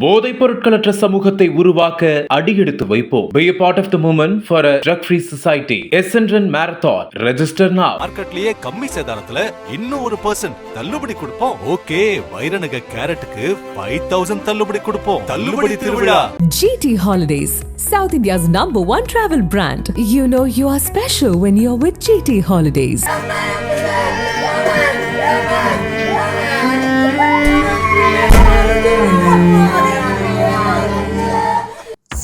போதைப் பொருட்களற்ற சமூகத்தை உருவாக்க அடியெடுத்து வைப்போம் Be a part of the movement for a drug-free society. Essendon Marathon. Register now. மார்க்கெட்லயே கம்மி சேதாரத்துல இன்னும் ஒரு பர்சன்ட் தள்ளுபடி கொடுப்போம் ஓகே வைரநக கேரட்டுக்கு ஃபைவ் தௌசண்ட் தள்ளுபடி கொடுப்போம் தள்ளுபடி திருவிழா GT Holidays, South India's number one travel brand. You know you are special when you're with GT Holidays.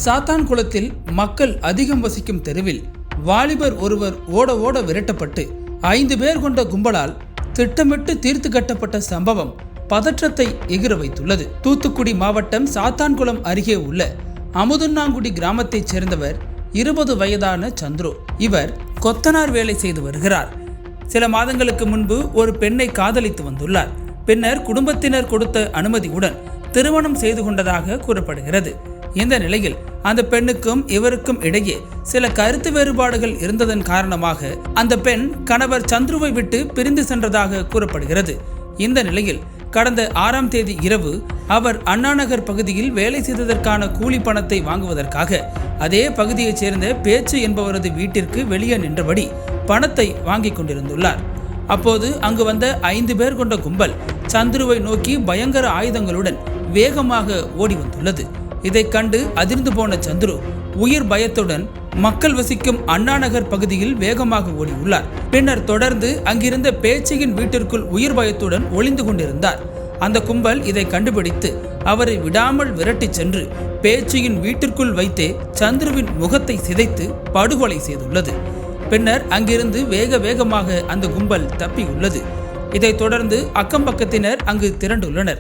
சாத்தான்குளத்தில் மக்கள் அதிகம் வசிக்கும் தெருவில் வாலிபர் ஒருவர் ஓட ஓட விரட்டப்பட்டு ஐந்து பேர் கொண்ட கும்பலால் திட்டமிட்டு தீர்த்து கட்டப்பட்ட சம்பவம் பதற்றத்தை எகிர வைத்துள்ளது. தூத்துக்குடி மாவட்டம் சாத்தான்குளம் அருகே உள்ள அமுதுன்னாங்குடி கிராமத்தைச் சேர்ந்தவர் இருபது வயதான சந்துரு. இவர் கொத்தனார் வேலை செய்து வருகிறார். சில மாதங்களுக்கு முன்பு ஒரு பெண்ணை காதலித்து வந்துள்ளார். பின்னர் குடும்பத்தினர் கொடுத்த அனுமதியுடன் திருமணம் செய்து கொண்டதாக கூறப்படுகிறது. இந்த நிலையில் அந்த பெண்ணுக்கும் இவருக்கும் இடையே சில கருத்து வேறுபாடுகள் இருந்ததன் காரணமாக அந்த பெண் கணவர் சந்துருவை விட்டு பிரிந்து சென்றதாக கூறப்படுகிறது. இந்த நிலையில் கடந்த ஆறாம் தேதி இரவு அவர் அண்ணாநகர் பகுதியில் வேலை செய்ததற்கான கூலி பணத்தை வாங்குவதற்காக அதே பகுதியைச் சேர்ந்த பேச்சு என்பவரது வீட்டிற்கு வெளியே நின்றபடி பணத்தை வாங்கிக் கொண்டிருந்துள்ளார். அப்போது அங்கு வந்த ஐந்து பேர் கொண்ட கும்பல் சந்துருவை நோக்கி பயங்கர ஆயுதங்களுடன் வேகமாக ஓடி வந்துள்ளது. இதை கண்டு அதிர்ந்து போன சந்துரு உயிர் பயத்துடன் மக்கள் வசிக்கும் அண்ணாநகர் பகுதியில் வேகமாக ஓடியுள்ளார். பின்னர் தொடர்ந்து அங்கிருந்த பேச்சையின் வீட்டிற்குள் உயிர் பயத்துடன் ஒளிந்து கொண்டிருந்தார். அந்த கும்பல் இதை கண்டுபிடித்து அவரை விடாமல் விரட்டிச் சென்று பேச்சியின் வீட்டிற்குள் வைத்தே சந்துருவின் முகத்தை சிதைத்து படுகொலை செய்துள்ளது. பின்னர் அங்கிருந்து வேக வேகமாக அந்த கும்பல் தப்பியுள்ளது. இதைத் தொடர்ந்து அக்கம்பக்கத்தினர் அங்கு திரண்டுள்ளனர்.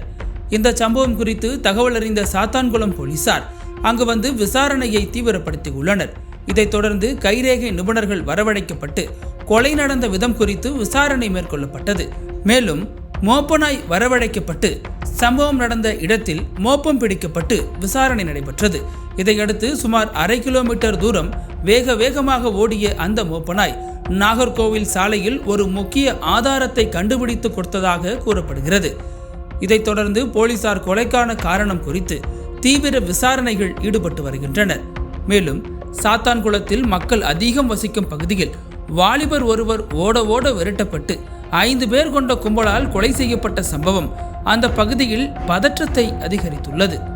இந்த சம்பவம் குறித்து தகவல் அறிந்த சாத்தான்குளம் போலீசார் அங்கு வந்து விசாரணையை தீவிரப்படுத்தியுள்ளனர். இதைத் தொடர்ந்து கைரேகை நிபுணர்கள் வரவழைக்கப்பட்டு கொலை நடந்த விதம் குறித்து விசாரணை மேற்கொள்ளப்பட்டது. மேலும் மோப்பனாய் வரவழைக்கப்பட்டு சம்பவம் நடந்த இடத்தில் மோப்பம் பிடிக்கப்பட்டு விசாரணை நடைபெற்றது. இதையடுத்து சுமார் அரை கிலோமீட்டர் தூரம் வேக வேகமாக ஓடிய அந்த மோப்பனாய் நாகர்கோவில் சாலையில் ஒரு முக்கிய ஆதாரத்தை கண்டுபிடித்து கொடுத்ததாக கூறப்படுகிறது. இதைத் தொடர்ந்து போலீசார் கொலைக்கான காரணம் குறித்து தீவிர விசாரணைகள் ஈடுபட்டு வருகின்றனர். மேலும் சாத்தான்குளத்தில் மக்கள் அதிகம் வசிக்கும் பகுதியில் வாலிபர் ஒருவர் ஓட ஓட விரட்டப்பட்டு ஐந்து பேர் கொண்ட கும்பலால் கொலை செய்யப்பட்ட சம்பவம் அந்த பகுதியில் பதற்றத்தை அதிகரித்துள்ளது.